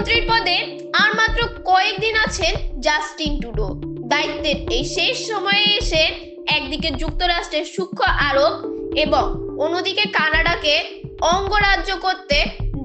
প্রধানমন্ত্রীর পদে আর মাত্র কয়েকদিন আছেন জাস্টিন টুডো দায়িত্বের এই শেষ সময়ে এসে একদিকে যুক্তরাষ্ট্রের সূক্ষ্ম আরোপ এবং অন্যদিকে কানাডাকে অঙ্গরাজ্য করতে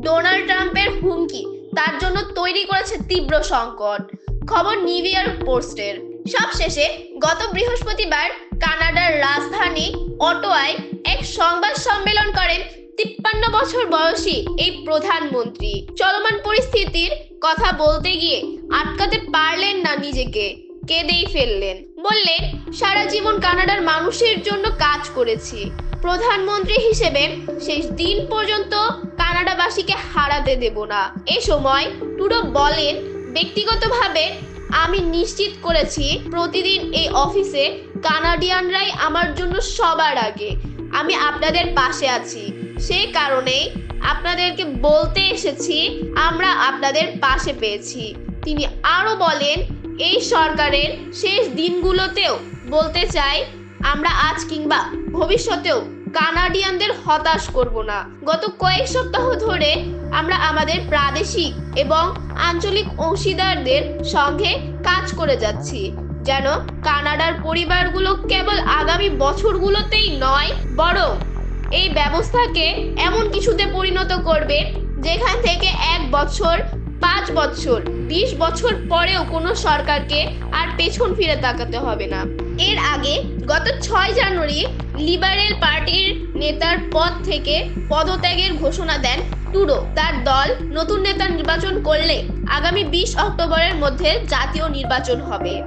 ডোনাল্ড ট্রাম্পের হুমকি, তার জন্য তৈরি করেছে তীব্র সংকট। খবর নিউ ইয়র্ক পোস্টের। সবশেষে গত বৃহস্পতিবার কানাডার রাজধানী অটোয়ায় এক সংবাদ সম্মেলন করেন তিপ্পান্ন বছর বয়সী এই প্রধানমন্ত্রী। চলমান পরিস্থিতির কথা বলতে গিয়ে আটকাতে পারলেন না নিজেকে। কেঁদেই ফেললেন। বললেন, সারা জীবন কানাডার মানুষের জন্য কাজ করেছি। প্রধানমন্ত্রী হিসেবে শেষ দিন পর্যন্ত কানাডাবাসীকে হারাতে দেব না। এ সময় টুডো বলেন, ব্যক্তিগতভাবে আমি নিশ্চিত করেছি প্রতিদিন এই অফিসে কানাডিয়ানরাই আমার জন্য সবার আগে। আমি আপনাদের পাশে আছি। সেই কারণেই আপনাদেরকে বলতে এসেছি, আমরা আপনাদের পাশে পেয়েছি। তিনি আরও বলেন, এই সরকারের শেষ দিনগুলোতেও বলতে চাই, আমরা আজ কিংবা ভবিষ্যতেও কানাডিয়ানদের হতাশ করব না। গত কয়েক সপ্তাহ ধরে আমরা আমাদের প্রাদেশিক এবং আঞ্চলিক অংশীদারদের সঙ্গে কাজ করে যাচ্ছি, যেন কানাডার পরিবারগুলো কেবল আগামী বছরগুলোতেই নয়, বরং এই ব্যবস্থাকে এমন কিছুতে পরিণত করবে যেখান থেকে এক বছর, পাঁচ বছর, বিশ বছর পরেও কোনো সরকারকে আর পেছন ফিরে তাকাতে হবে না। এর আগে গত ছয় জানুয়ারি লিবারেল পার্টির নেতার পদ থেকে পদত্যাগের ঘোষণা দেন টুডো। তার দল নতুন নেতা নির্বাচন করলে আগামী বিশ অক্টোবরের মধ্যে জাতীয় নির্বাচন হবে।